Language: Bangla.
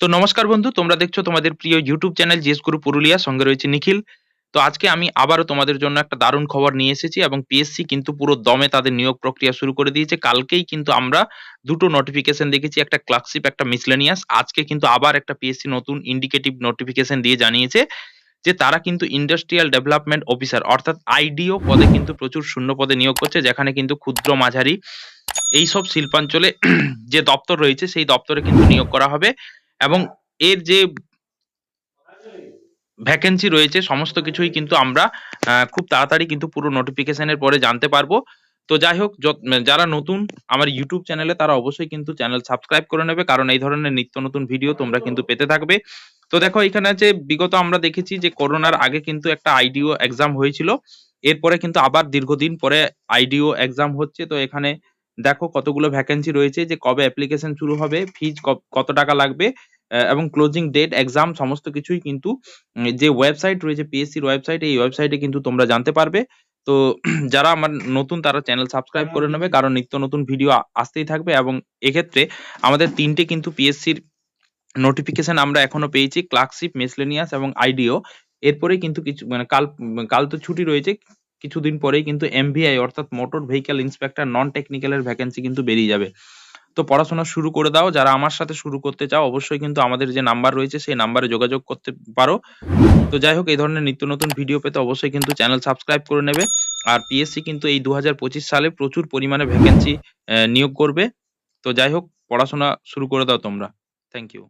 তো নমস্কার বন্ধু, তোমরা দেখছ তোমাদের প্রিয় ইউটিউব চ্যানেল জিএস গুরু পুরুলিয়া সঙ্গে রয়েছে নিখিল। তো আজকে আমি আবারও তোমাদের জন্য একটা দারুণ খবর নিয়ে এসেছি এবং পিএসসি কিন্তু পুরো দমে তাদের নিয়োগ প্রক্রিয়া শুরু করে দিয়েছে। কালকেই কিন্তু আমরা দুটো নোটিফিকেশন দেখেছি, একটা ক্লার্কশিপ একটা মিসলেনিয়াস আজকে কিন্তু আবার একটা পিএসসি নতুন ইন্ডিকেটিভ নোটিফিকেশন দিয়ে জানিয়েছে যে তারা কিন্তু ইন্ডাস্ট্রিয়াল ডেভেলপমেন্ট অফিসার অর্থাৎ আইডিও পদে কিন্তু প্রচুর শূন্য পদে নিয়োগ করছে, যেখানে কিন্তু ক্ষুদ্র মাঝারি এইসব শিল্পাঞ্চলে যে দপ্তর রয়েছে, সেই দপ্তরে কিন্তু নিয়োগ করা হবে। এবং এর যে ভ্যাকেন্সি রয়েছে, সমস্ত কিছুই কিন্তু আমরা খুব তাড়াতাড়ি কিন্তু পুরো নোটিফিকেশনের পরে জানতে পারব। তো যাই হোক যারা নতুন আমার ইউটিউব চ্যানেলে তারা অবশ্যই কিন্তু চ্যানেল সাবস্ক্রাইব করে নেবে, কারণ এই ধরনের নিত্য নতুন ভিডিও তোমরা কিন্তু পেতে থাকবে। তো দেখো, এখানে আছে, বিগত আমরা দেখেছি যে করোনার আগে কিন্তু একটা আইডিও এক্সাম হয়েছিল। এরপরে কিন্তু আবার দীর্ঘদিন পরে আইডিও এক্সাম হচ্ছে। তো এখানে দেখো কতগুলো ভ্যাকেন্সি রয়েছে যে কবে অ্যাপ্লিকেশন শুরু হবে ফিজ কত টাকা লাগবে এবং ক্লোজিং ডেট এক্সাম সমস্ত কিছুই কিন্তু যে ওয়েবসাইট রয়েছে পিএসসির ওয়েবসাইট এই ওয়েবসাইটে কিন্তু তোমরা জানতে পারবে। তো, যারা আমার নতুন, তারা চ্যানেল সাবস্ক্রাইব করে নেবে, কারণ নিত্য নতুন ভিডিও আসতেই থাকবে এবং এক্ষেত্রে আমাদের তিনটে কিন্তু পিএসসির নোটিফিকেশন আমরা এখনও পেয়েছি ক্লার্কশিপ মেসলেনিয়াস এবং আইডিও এরপরে কিন্তু কিছু মানে কাল কাল তো ছুটি রয়েছে, কিছুদিন পরেই কিন্তু এমভিআই অর্থাৎ মোটর ভেহিক্যাল ইন্সপেক্টর নন টেকনিক্যালের ভ্যাকেন্সি কিন্তু বেরিয়ে যাবে। তো পড়াশোনা শুরু করে দাও। যারা আমার সাথে শুরু করতে চাও, অবশ্যই কিন্তু আমাদের যে নাম্বার রয়েছে, সেই নাম্বারে যোগাযোগ করতে পারো। তো যাই হোক, এই ধরনের নিত্য নতুন ভিডিও পেতে অবশ্যই কিন্তু চ্যানেল সাবস্ক্রাইব করে নেবে। আর পিএসসি কিন্তু এই দু হাজার পঁচিশ সালে প্রচুর পরিমাণে ভ্যাকেন্সি নিয়োগ করবে। তো যাই হোক, পড়াশোনা শুরু করে দাও তোমরা। Thank you